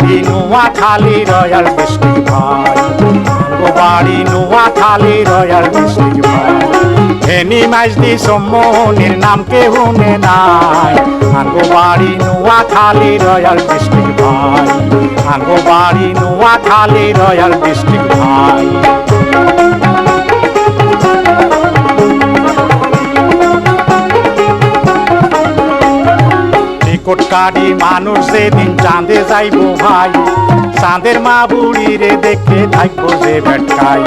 বাড়ি নোয়া খালি রয়্যাল মিষ্টি ভাই। বাড়ি নোয়া খালি রয়্যাল মিষ্টি ভাই। ফেনি মাইজদি সম্মনির নাম কে নে নাই আঙ্গো বাড়ি নোয়া খালি রয়্যাল ডিস্ট্রিক্ট ভাই। আঙ্গো বাড়ি নোয়া খালি রয়্যাল ডিস্ট্রিক্ট ভাই। টিকট কাটি মানুষ যেদিন চাঁদে যাইব ভাই, চাঁদের মা বুড়ি রে দেখে থাকব যে ভেটকাই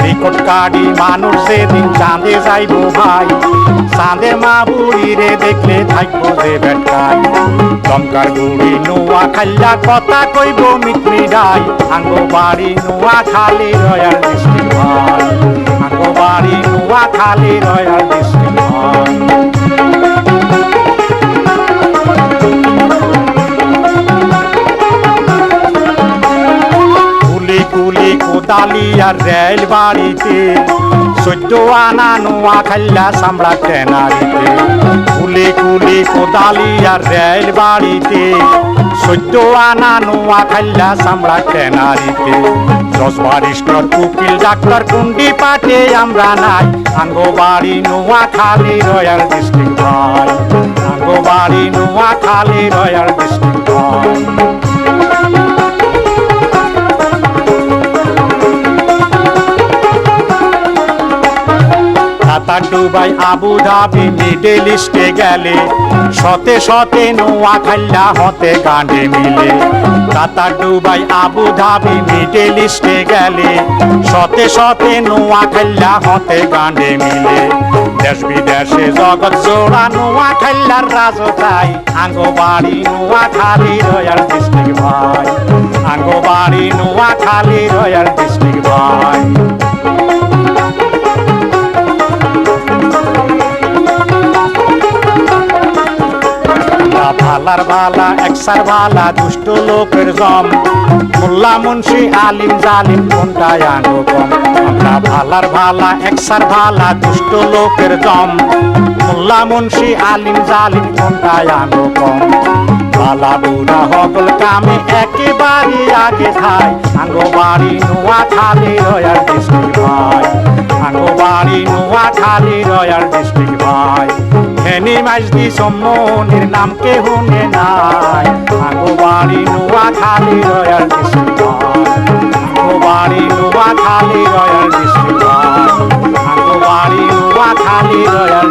টিকট কাটি মানুষ যেদিন চাঁদে যাইব ভাই, চাঁদের মা বুড়ি রে দেখলে থাকব যে ভেটকাই দমকার বুড়ি নোয়া খাল্লা কথা কইব মিটমি ডাই আঙ্গো বাড়ি নোয়া খালি রয়্যাল ডিস্ট্রিক্ট ভাই। আঙ্গো বাড়ি নোয়া খালি রয়্যাল ডিস্ট্রিক্ট কোদালি আর রেল বাড়িতে সদ্য আনা নোয়া খাল্লা সামড়া টেনারিতে কুলি কুলি কোদালি আর রেল বাড়িতে সদ্য আনা নোয়া খাল্লা সামড়া টেনারিতে দশ বারিস্টর উকিল ডাক্তার কুন্ডি পাঠে আমরা নাই। আঙ্গো বাড়ি নোয়া খালি রয়্যাল ডিস্ট্রিক্ট আঙ্গো বাড়ি নোয়া খালি royal district Qatar Dubai Abu Dhabi middle ইস্টে গেলে। শতে শতে নোয়া খাল্লা হতে গান্ডে মিলে। Qatar Dubai Abu Dhabi middle ইস্টে গেলে। শতে শতে নোয়া খাল্লা হতে গান্ডে মিলে। দেশ বিদেশে জগৎ জোড়া নোয়া খাল্লার রাজতাই আঙ্গো বাড়ি নোয়া খালি রয়্যাল ডিস্ট্রিক্ট ভাই। আঙ্গো বাড়ি নোয়া খালি রয়্যাল ডিস্ট্রিক্ট ভাই। ভালার ভালা একসার ভালা দুষ্ট লোকের জম। মোল্লা মুন্সি আলিম জালিম কোনটায় আনো কম আমরা ভালার ভালা একসার ভালা দুষ্ট লোকের জম। মোল্লা মুন্সি আলিম জালিম কোনটায় আনো কম ভালা বুড়া হগল কামে একেবারে আগে খাই আঙ্গো বাড়ি নোয়া খালি রয়্যাল ডিস্ট্রিক্ট ভাই। আঙ্গো বাড়ি নোয়া খালি রয়্যাল ডিস্ট্রিক্ট ভাই। ফেনি দি সম্মনির নাম কে হুনে নাই। আগো বাড়ি নোয়া খালি রয়াল আঙ্গো বাড়ি নোয়া খালি রয়াল আঙ্গো বাড়ি নোয়া খালি রয়াল